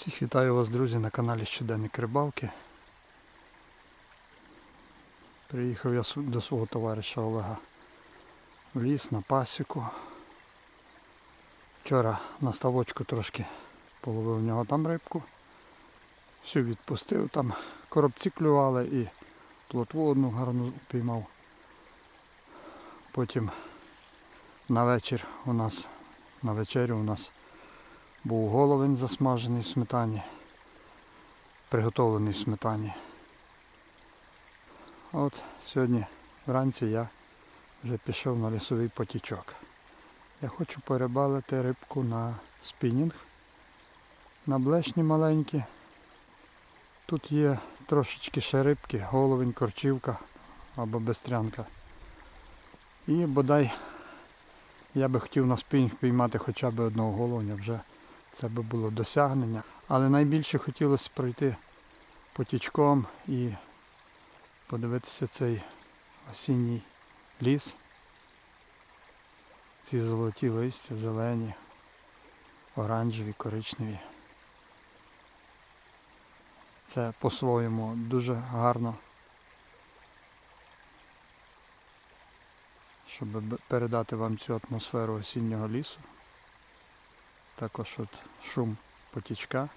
Всіх вітаю вас, друзі, на каналі Щоденник Рибалки. Приїхав я до свого товариша Олега в ліс на пасіку. Вчора на ставочку трошки половив в нього там рибку. Всю відпустив, там коробці клювали і плотву одну гарну піймав. Потім на вечір у нас, на вечерю у нас був головень засмажений в сметані, приготовлений в сметані. От сьогодні вранці я вже пішов на лісовий потічок. Я хочу порибалити рибку на спінінг, на блешні маленькі. Тут є трошечки ще рибки, головень, корчівка або бестрянка. І бодай я би хотів на спінінг піймати хоча б одного головня вже це би було досягнення. Але найбільше хотілося пройти потічком і подивитися цей осінній ліс. Ці золоті листя, зелені, оранжеві, коричневі. Це по-своєму дуже гарно. Щоб передати вам цю атмосферу осіннього лісу. Також от шум потічка,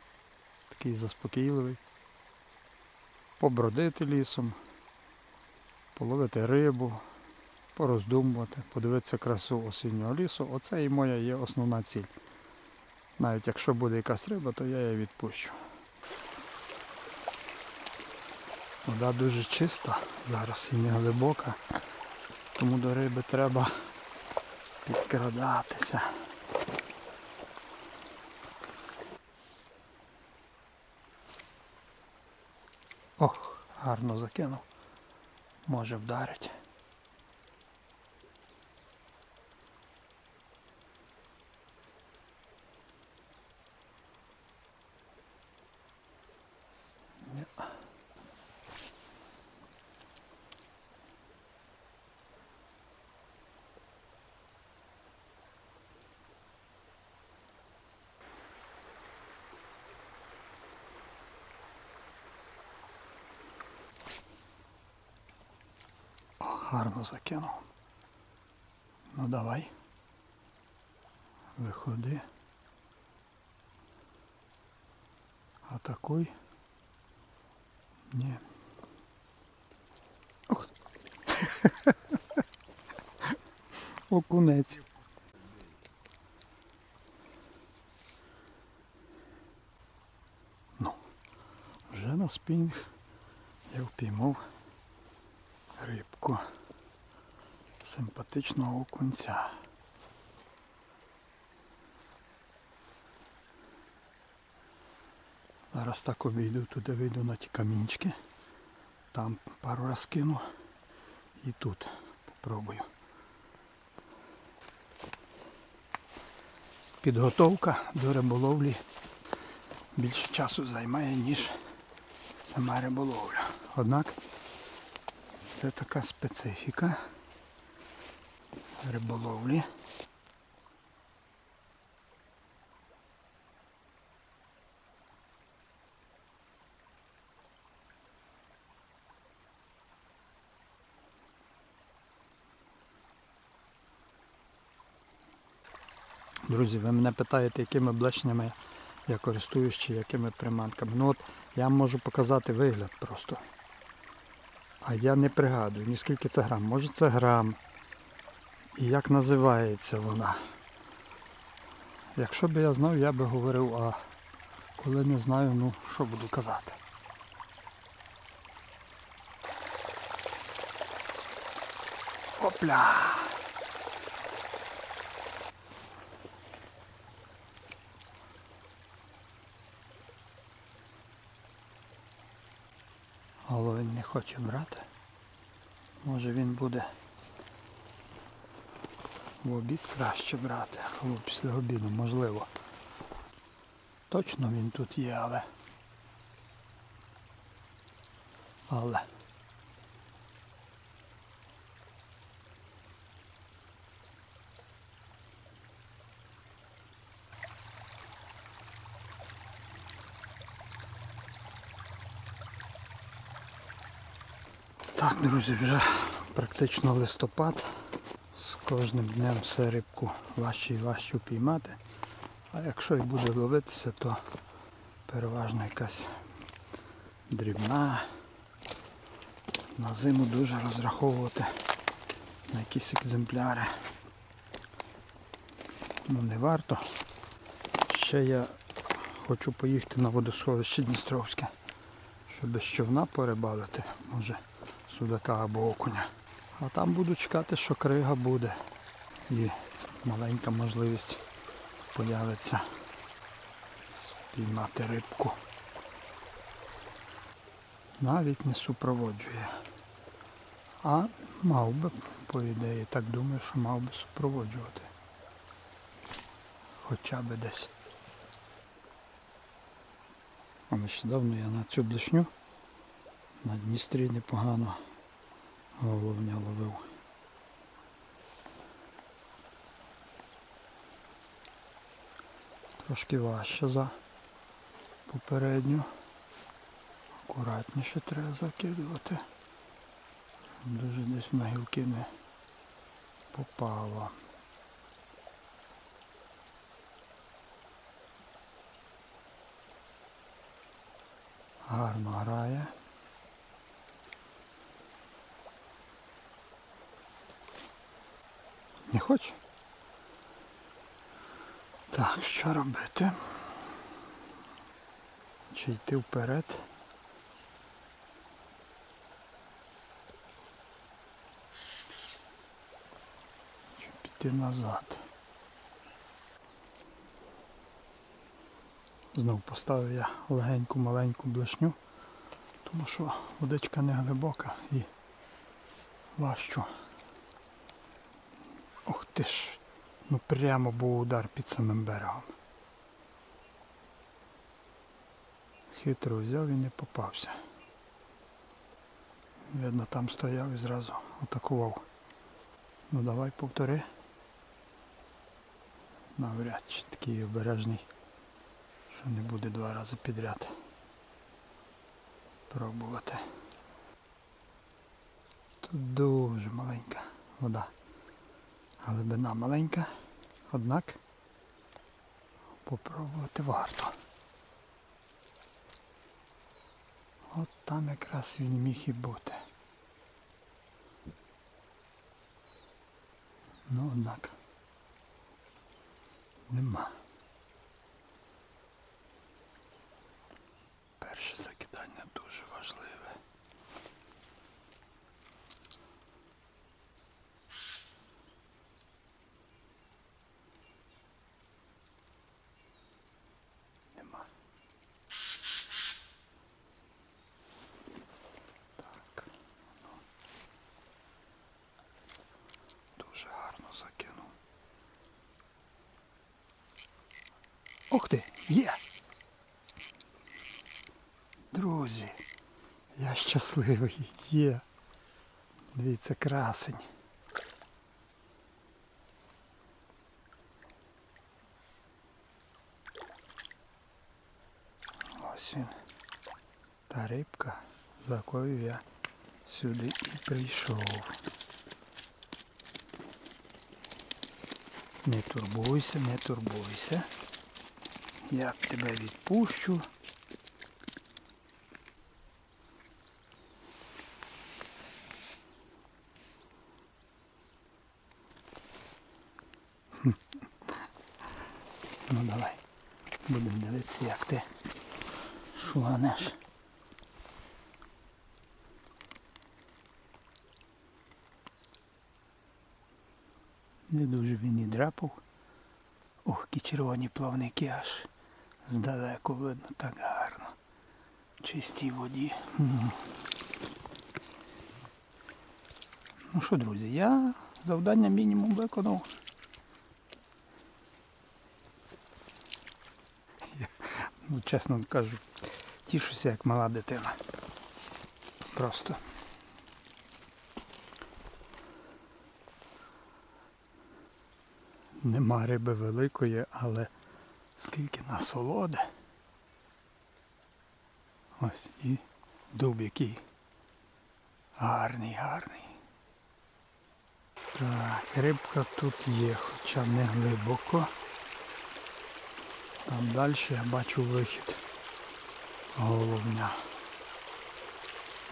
такий заспокійливий. Побродити лісом, половити рибу, пороздумувати, подивитися красу осіннього лісу. Оце і моя є основна ціль. Навіть якщо буде якась риба, то я її відпущу. Вода дуже чиста, зараз і не глибока, тому до риби треба підкрадатися. Ох, гарно закинув. Може вдарить. Гарно закинув. Ну давай. Виходи. Атакуй. Ні. Ух. Окунець. Ну, вже на спінг я впіймав рибку симпатичного окунця. Зараз так обійду, туди вийду на ті камінчики. Там пару раз кину і тут попробую. Підготовка до риболовлі більше часу займає, ніж сама риболовля. Однак це така специфіка риболовлі. Друзі, ви мене питаєте, якими блешнями я користуюсь чи якими приманками. Ну от я можу показати вигляд просто. А я не пригадую, ні скільки це грам. Може це грам. І як називається вона. Якщо б я знав, я би говорив, а коли не знаю, ну що буду казати. Опля! Головень не хоче брати. Може він буде в обід краще брати, або після обіду можливо. Точно він тут є, але. Але. Так, друзі, вже практично листопад. З кожним днем все рибку важче і важче впіймати. А якщо і буде ловитися, то переважно якась дрібна. На зиму дуже розраховувати на якісь екземпляри. Ну не варто. Ще я хочу поїхати на водосховище Дністровське, щоб без човна порибалити, може судака або окуня. А там буду чекати, що крига буде і маленька можливість появиться спіймати рибку. Навіть не супроводжує. А мав би, по ідеї, так думаю, що мав би супроводжувати. Хоча би десь. А нещодавно я на цю блешню на Дністрі непогано головня ловив. Трошки важче за попередню. Акуратніше треба закидувати. Дуже десь на гілки не попало. Гарно грає. Не хоче? Так, що робити? Чи йти вперед? Чи піти назад? Знов поставив я легеньку маленьку блешню, тому що водичка не глибока і важчо. Ох ти ж, ну прямо був удар під самим берегом. Хитро взяв і не попався. Видно, там стояв і зразу атакував. Ну давай повтори. Навряд чи такий обережний, що не буде два рази підряд пробувати. Тут дуже маленька вода. Глибина маленька, однак попробувати варто. От там якраз він міг і бути. Ну однак нема. Перше закидання дуже важливе. Нема. Так. Ну. Дуже гарно закинув. Ух ти! Є! Друзі, я щасливий, є. Дивіться, красень. Ось він. Та рибка, за якою я сюди і прийшов. Не турбуйся, не турбуйся. Я тебе відпущу. Ну давай. Будемо дивитися, як ти шуганеш. Не дуже він і драпав. Ох, які червоні плавники аж здалеку видно так гарно. В чистій воді. Ну що, друзі, я завдання мінімум виконав. Я, ну, чесно кажу, тішуся як мала дитина. Просто. Нема риби великої, але скільки насолоди. Ось і дуб який Гарний, гарний. Так, рибка тут є, хоча не глибоко. Там далі я бачу вихід головня.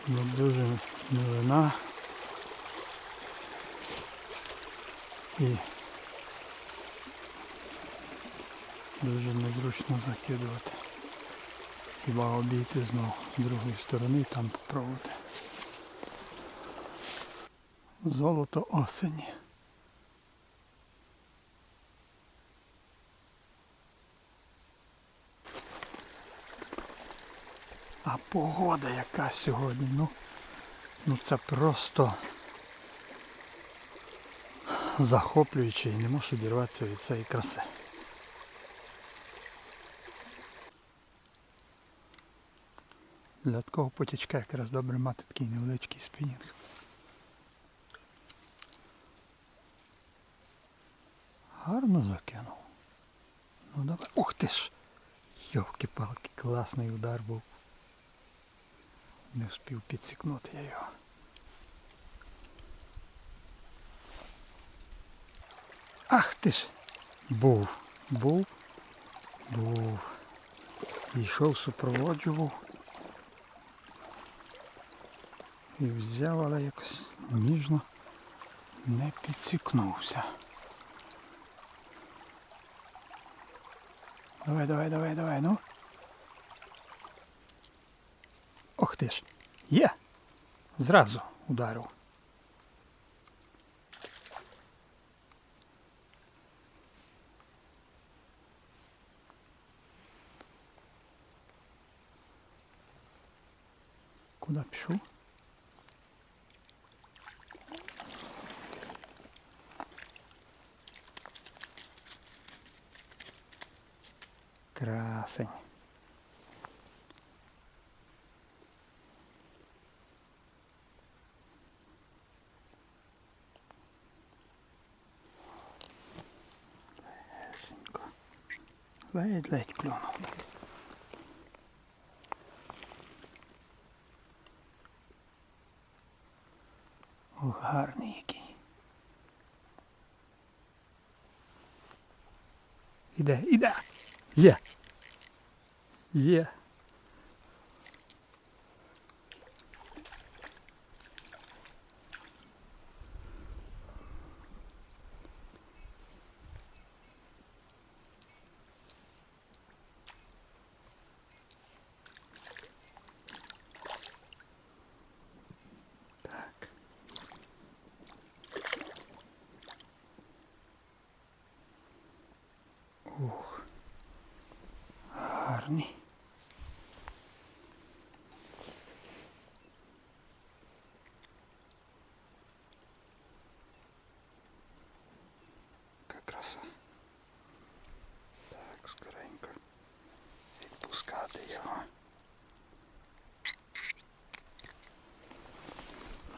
Ну, дуже милина. І дуже незручно закидувати. Хіба обійти знову з другої сторони там попробувати. Золото осені. А погода яка сьогодні, ну, ну це просто захоплююче і не можу відірватися від цієї краси. Для такого потічка якраз добре мати такий невеличкий спінінг. Гарно закинув. Ну давай. Ух ти ж! Йолки-палки, класний удар був. Не встиг підсікнути я його. Ах ти ж! Був, був, був. Йшов, супроводжував. І взяв, але якось ніжно не підсікнувся. Давай, давай, давай, давай, ну. Ох ти ж. Є. Зразу ударив. Куди пішов? Красень. Ледь-ледь клюнув. Ох, гарний який. Іде, іде. Є. Є. Так. Ух. Гарний. Яка краса. Так, скоренько відпускати його.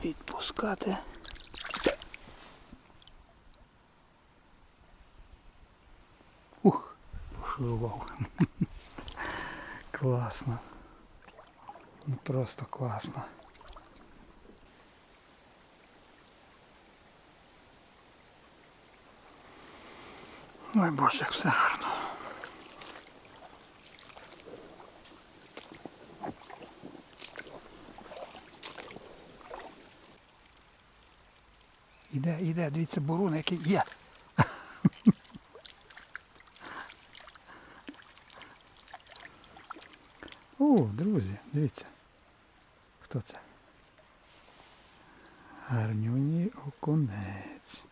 Відпускати. Ух, пошурував. Класно. Ну просто класно. Ой боже, як все гарно. Іде, іде, дивіться, бурун, який є. О, друзі, дивіться. Хто це? Гарнюній окунець.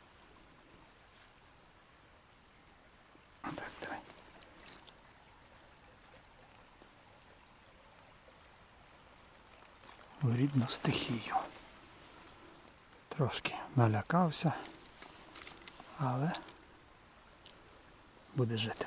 Так, давай. Рідну стихію. Трошки налякався, але буде жити.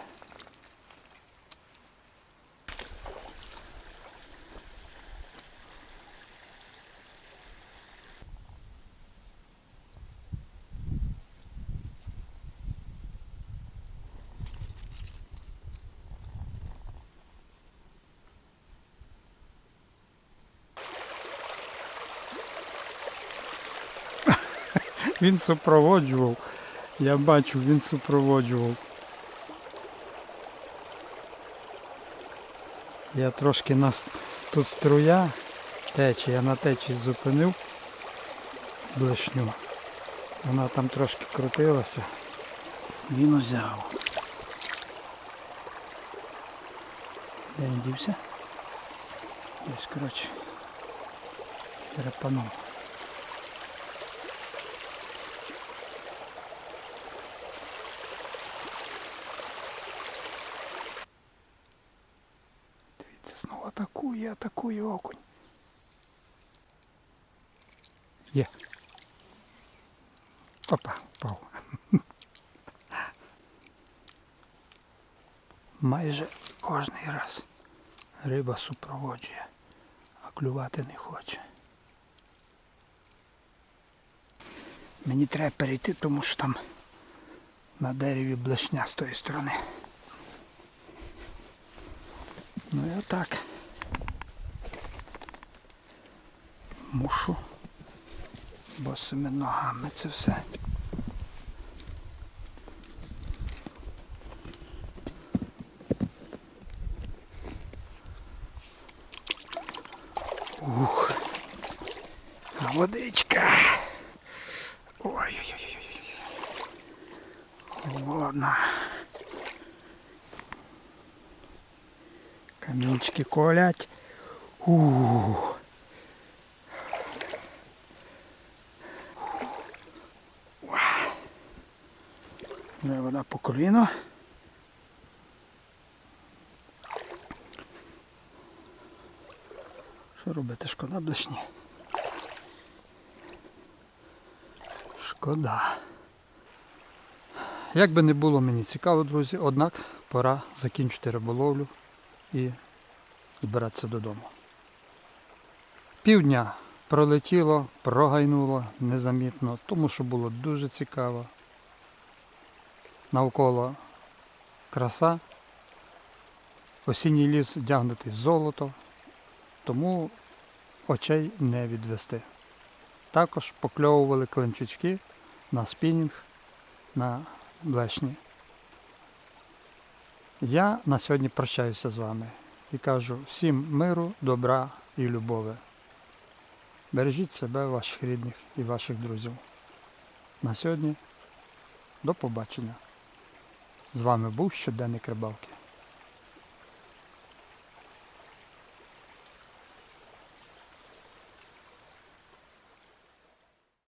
Він супроводжував. Я бачу, він супроводжував. Я трошки нас тут струя тече, я на течі зупинив блишню. Вона там трошки крутилася. Він узяв. Де він дівся? Десь, коротше, перепанув. Дивіться, знову атакує, атакує окунь. Є. Опа, впав. Майже кожний раз риба супроводжує, а клювати не хоче. Мені треба перейти, тому що там на дереві блешня з тої сторони. Ну і отак. Мушу босими ногами це все. Ух. Водичка. Ой-ой-ой. Холодна. Камінчики колять. Ух. Вже вода по коліно. Що робити? Шкода блишні. Шкода. Як би не було мені цікаво, друзі, однак пора закінчити риболовлю і збиратися додому. Півдня пролетіло, прогайнуло незамітно, тому що було дуже цікаво. Навколо краса, осінній ліс вдягнутий в золото, тому очей не відвести. Також покльовували клинчучки на спінінг, на блешні. Я на сьогодні прощаюся з вами і кажу всім миру, добра і любові. Бережіть себе, ваших рідних і ваших друзів. На сьогодні до побачення. З вами був щоденник рибалки.